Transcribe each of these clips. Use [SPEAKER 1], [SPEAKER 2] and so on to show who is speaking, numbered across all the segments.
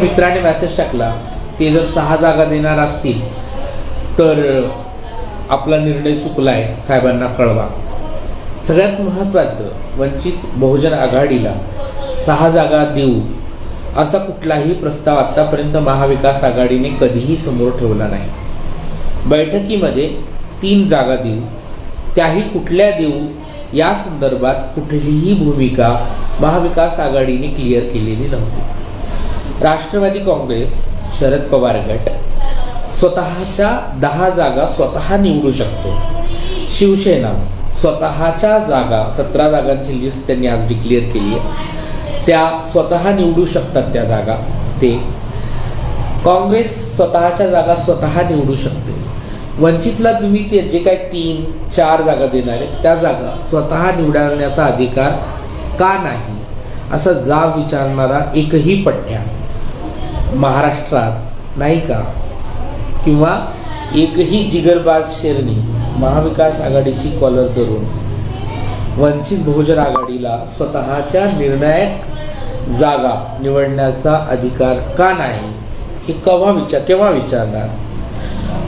[SPEAKER 1] मित्राने मेसेज टाकला ते जर सहा जागा देणार असतील तर आपला निर्णय चुकलाय साहेबांना कळवा. सगळ्यात महत्त्वाचं वंचित बहुजन आघाडीला सहा जागा देऊ असा कुठलाही प्रस्ताव आतापर्यंत महाविकास आघाडीने कधीही समोर ठेवला नाही. बैठकीमध्ये तीन जागा देऊ त्याही कुठल्या देऊ या संदर्भात कुठलीही भूमिका महाविकास आघाडीने क्लिअर केलेली नव्हती. राष्ट्रवादी काँग्रेस शरद पवार गट स्वतःच्या दहा जागा स्वतः निवडू शकतो. शिवसेना स्वतःच्या जागा सतरा जागांची लिस्ट त्यांनी आज डिक्लेअर केली आहे. त्या स्वतः निवडू शकतात त्या जागा. ते काँग्रेस स्वतःच्या जागा स्वतः निवडू शकते. वंचितला तुम्ही ते जे काय तीन चार जागा देणार आहेत त्या जागा स्वतः निवडण्याचा अधिकार का नाही? असा जाब विचारणारा एकही पठ्ठ्या महाराष्ट्रात नाही का? किंवा एकही जिगरबाज शेरणी महाविकास आघाडीची कॉलर धरून वंचित बहुजन आघाडीला स्वतःच्या निर्णायक जागा निवडण्याचा अधिकार का नाही हे केव्हा विचार केव्हा विचारणार?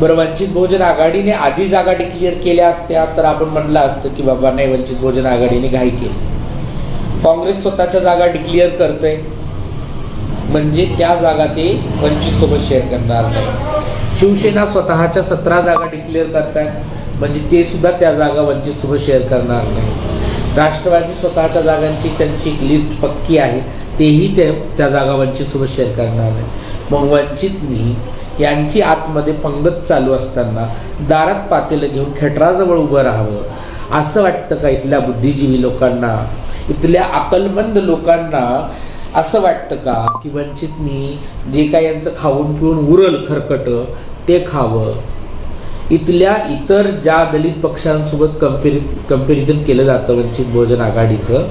[SPEAKER 1] बरं वंचित बहुजन आघाडीने आधी जागा डिक्लेअर केल्या असत्या तर आपण म्हणलं असतं की बाबा नाही वंचित बहुजन आघाडीने घाई केली. काँग्रेस स्वतःच्या जागा डिक्लेअर करते म्हणजे त्या जागा ते वंचित सोबत शेअर करणार नाही. शिवसेना स्वतःच्या सतरा जागा डिक्लेअर करतायत. म्हणजे ते सुद्धा त्या जागा वंचित सोबत शेअर करणार नाही. राष्ट्रवादी स्वतःच्या जागांची त्यांची एक लिस्ट पक्की आहे. तेही ते त्या जागा वंचित सोबत शेअर करणार नाही. मग वंचितनी यांची आतमध्ये पंगत चालू असताना दारात पातेलं घेऊन खेटराजवळ उभं राहावं. असं वाटतं का इथल्या बुद्धिजीवी लोकांना? इथल्या अकलमंद लोकांना असं वाटतं का? की वंचितनी जे काय यांचं खाऊन पिऊन उरल खरकट ते खावं. इथल्या इतर ज्या दलित पक्षांसोबत कम्पेरि कम्पेरिझन केलं जातं वंचित बहुजन आघाडीचं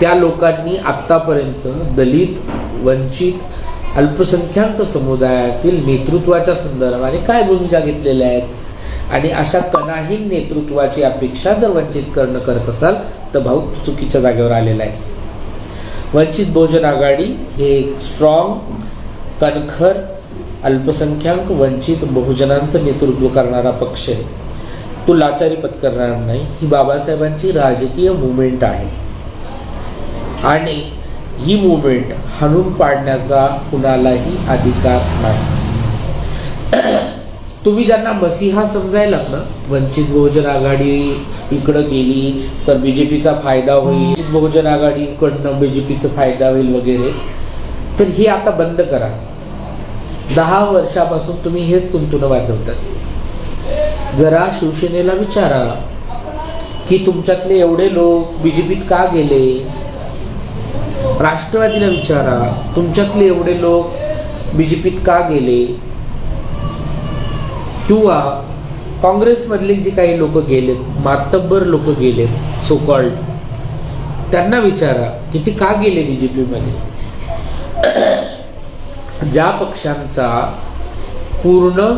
[SPEAKER 1] त्या लोकांनी आत्तापर्यंत दलित वंचित अल्पसंख्याक समुदायातील नेतृत्वाच्या संदर्भाने काय भूमिका घेतलेल्या आहेत? आणि अशा कणाहीन नेतृत्वाची अपेक्षा जर वंचित करणं करत असाल तर भाऊ चुकीच्या जागेवर आलेला आहे वंचित बहुजन आघाडी हे एक स्ट्रॉंग कणखर अल्पसंख्याक वंचित बहुजनांचं नेतृत्व करणारा पक्ष आहे. तो लाचारी पत्करणार नाही. ही बाबासाहेबांची राजकीय मुवमेंट आहे. आणि ही मुवमेंट हाणून पाडण्याचा कुणालाही अधिकार नाही. तुम्ही ज्यांना मसीहा समजायलात ना वंचित बहुजन आघाडी इकडं गेली तर बीजेपीचा फायदा होईल. वंचित बहुजन आघाडीकडनं बीजेपीचा फायदा होईल वगैरे. तर हे आता बंद करा. दहा वर्षापासून तुम्ही हेच तुमतुन वाजवतात. जरा शिवसेनेला विचारा की तुमच्यातले एवढे लोक बीजेपीत का गेले? राष्ट्रवादीला विचारा तुमच्यातले एवढे लोक बीजेपीत का गेले? किंवा काँग्रेसमधले जे काही लोक गेलेत मातब्बर लोक गेलेत सो कॉल्ड त्यांना विचारा की ते का गेले बी जे पीमध्ये ज्या पक्षांचा पूर्ण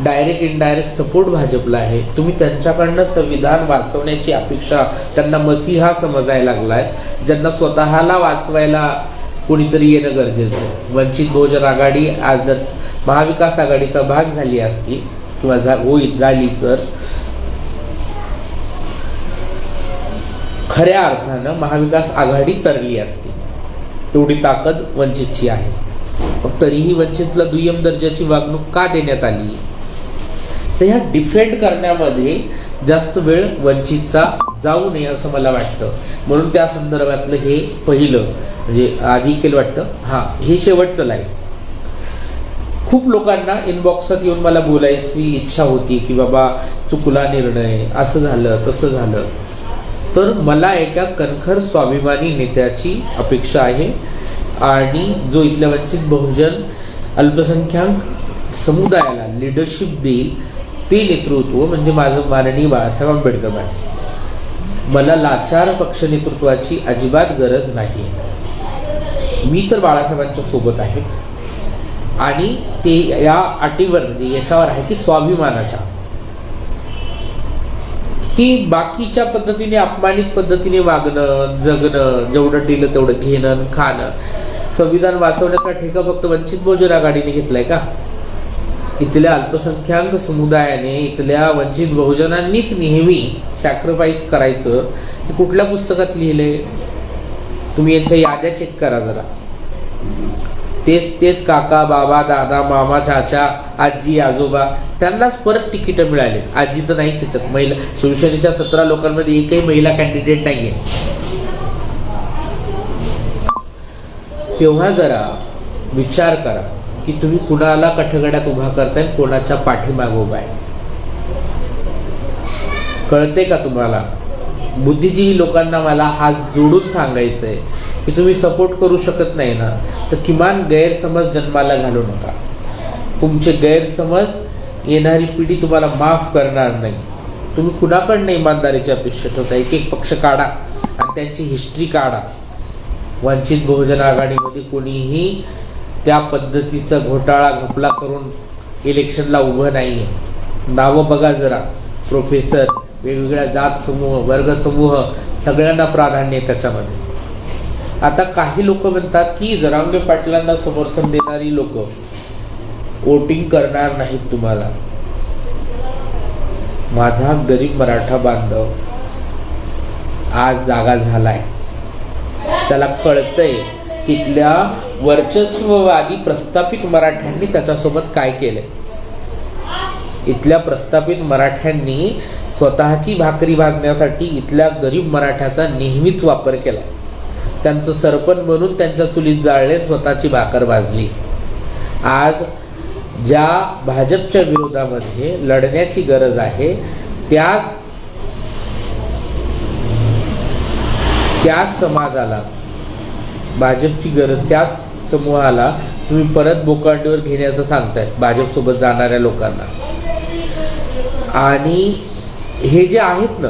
[SPEAKER 1] डायरेक्ट इनडायरेक्ट सपोर्ट भाजपला आहे तुम्ही त्यांच्याकडनं संविधान वाचवण्याची अपेक्षा त्यांना मसीहा समजायला लागलाय ज्यांना स्वतःला वाचवायला कोणीतरी येणं गरजेचं वंचित बहुजन आघाडी आज जर महाविकास आघाडीचा भाग झाली असती किंवा होईल झाली तर खऱ्या अर्थानं महाविकास आघाडी तरली असती. एवढी ताकद वंचितची आहे. मग तरीही वंचितला दुय्यम दर्जाची वागणूक का देण्यात आली? तर ह्या डिफेंड करण्यामध्ये जास्त वेळ वंचितचा जाऊ नये असं मला वाटतं. म्हणून त्या संदर्भातलं हे पहिलं म्हणजे आधी केलं वाटतं? हां हे शेवटचं लाईफ खूप लोकांना इनबॉक्सात येऊन मला बोलायची इच्छा होती की बाबा चुकला निर्णय असं झालं तसं झालं. तर मला एका कणखर स्वाभिमानी नेत्याची अपेक्षा आहे आणि जो इथल्या वंचित बहुजन अल्पसंख्याक समुदायाला लिडरशिप देईल ते नेतृत्व म्हणजे माझं माननीय बाळासाहेब आंबेडकर माझे. मला लाचार पक्ष नेतृत्वाची अजिबात गरज नाही मी तर बाळासाहेबांच्या सोबत आहे. आणि ते या अटीवर म्हणजे याच्यावर आहे की स्वाभिमानाच्या. की बाकीच्या पद्धतीने अपमानित पद्धतीने वागणं जगणं जेवढं दिलं तेवढं घेणं खाणं संविधान वाचवण्याचा ठेका फक्त वंचित बहुजन आघाडीने घेतलाय का? इथल्या अल्पसंख्याक समुदायाने इथल्या वंचित बहुजनांनीच नेहमी सॅक्रिफाईस करायचं हे कुठल्या पुस्तकात लिहिलंय? तुम्ही यांच्या याद्या चेक करा जरा. तेच तेच काका बाबा दादा मामा चाचा आजी आजोबा त्यांनाच परत तिकीटं मिळाले. आजी तर नाही त्याच्यात. महिला शिवसेनेच्या सतरा लोकांमध्ये एकही महिला कॅन्डिडेट नाहीये. तेव्हा जरा विचार करा की तुम्ही कुणाला कठगड्यात उभा करताय कोणाच्या पाठीमाग उभा आहे. कळते का तुम्हाला? बुद्धिजीवी लोकांना मला हात जोडून सांगायचंय. की तुम्ही सपोर्ट करू शकत नाही ना तर किमान गैरसमज जन्माला घालू नका. तुमचे गैरसमज येणारी पिढी तुम्हाला माफ करणार नाही. तुम्ही कुणाकडनं इमानदारीची अपेक्षा ठेवता? एक एक पक्ष काढा आणि त्यांची हिस्ट्री काढा. वंचित बहुजन आघाडीमध्ये कोणीही त्या पद्धतीचा घोटाळा घपला करून इलेक्शनला उभं नाही आहे नावं बघा जरा. प्रोफेसर वेगवेगळ्या जात समूह वर्गसमूह सगळ्यांना प्राधान्य आहे त्याच्यामध्ये. आता काही लोक म्हणतात की जरांगे पाटलांना समर्थन देणारी लोक वोटिंग करणार नाहीत तुम्हाला. माझा गरीब मराठा बांधव आज जागा झालाय. त्याला कळतंय तिथल्या वर्चस्ववादी प्रस्थापित मराठ्यांनी त्याच्यासोबत काय केलंय. इथल्या प्रस्थापित मराठ्यांनी स्वतःची भाकरी भाजण्यासाठी इथल्या गरीब मराठ्याचा नेहमीच वापर केला त्यांचं सरपण म्हणून त्यांच्या चुलीत जाळले स्वतःची भाकर भाजली. आज ज्या भाजपच्या विरोधामध्ये लढण्याची गरज आहे त्याच त्याच समाजाला भाजपची गरज त्याच समूहाला तुम्ही परत बोकांडीवर घेण्याचं सांगतायत भाजपसोबत जाणाऱ्या लोकांना. आणि हे जे आहेत ना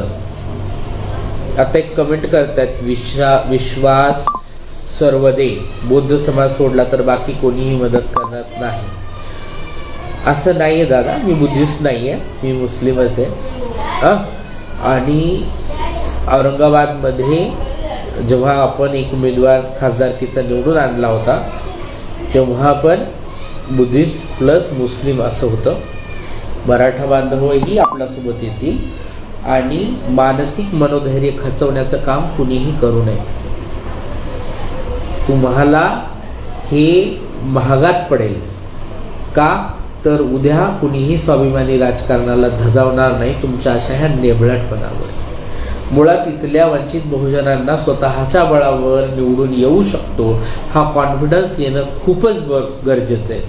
[SPEAKER 1] आता एक कमेंट करतात विश्वा विश्वास सर्वदे. बौद्ध समाज सोडला तर बाकी कोणीही मदत करणार नाही. असं नाही आहे दादा मी बुद्धिस्ट नाही आहे मी मुस्लिमच आहे. आणि औरंगाबादमध्ये जेव्हा आपण एक उमेदवार खासदारकीचा निवडून आणला होता तेव्हा पण बुद्धिस्ट प्लस मुस्लिम असं होतं. मराठा बांधवही आपल्यासोबत येतील. आणि मानसिक मनोधैर्य खचवण्याचं काम कुणीही करू नये. तुम्हाला हे महागात पडेल. का? तर उद्या कुणीही स्वाभिमानी राजकारणाला धजावणार नाही तुमच्या अशा ह्या नेबळटपणावर. मुळात इथल्या वंचित बहुजनांना स्वतःच्या बळावर निवडून येऊ शकतो हा कॉन्फिडन्स येणं खूपच ब गरजेचं आहे.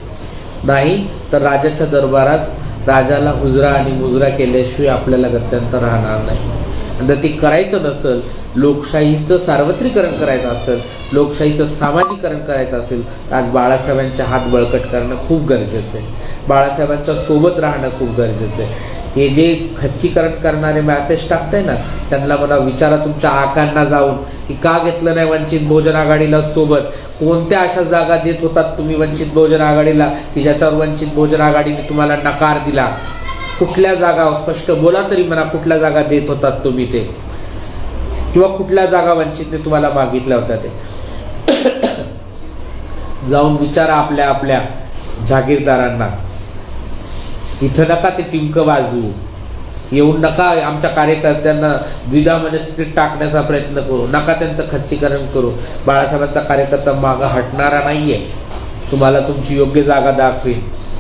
[SPEAKER 1] नाही तर राजाच्या दरबारात राजाला हुजरा आणि मुजरा केल्याशिवाय आपल्याला गत्यंतर राहणार नाही. जर ते करायचं नसेल लोकशाहीचं सार्वत्रिकरण करायचं असेल लोकशाहीचं सामाजिकरण करायचं असेल तर आज बाळासाहेबांच्या हात बळकट करणं खूप गरजेचं आहे. बाळासाहेबांच्या सोबत राहणं खूप गरजेचं आहे. हे जे खच्चीकरण करणारे मॅसेज टाकताय ना त्यांना मला विचारा तुमच्या आकांना जाऊन की का घेतलं नाही वंचित बहुजन आघाडीला सोबत? कोणत्या अशा जागा देत होतात तुम्ही वंचित बहुजन आघाडीला की ज्याच्यावर वंचित बहुजन आघाडीने तुम्हाला नकार दिला? कुठल्या जागा स्पष्ट बोला तरी म्हणा कुठल्या जागा देत होतात तुम्ही ते. किंवा कुठल्या जागा वंचितने तुम्हाला मागितल्या होत्या ते. जाऊन विचारा आपल्या आपल्या जागीरदारांना. इथं नका ते टिंक बाजू. येऊन नका आमच्या कार्यकर्त्यांना द्विधा मनस्थितीत टाकण्याचा प्रयत्न करू. नका त्यांचं खच्चीकरण करू. बाळासाहेबांचा कार्यकर्ता मागं हटणारा नाहीये. तुम्हाला तुमची योग्य जागा दाखवेल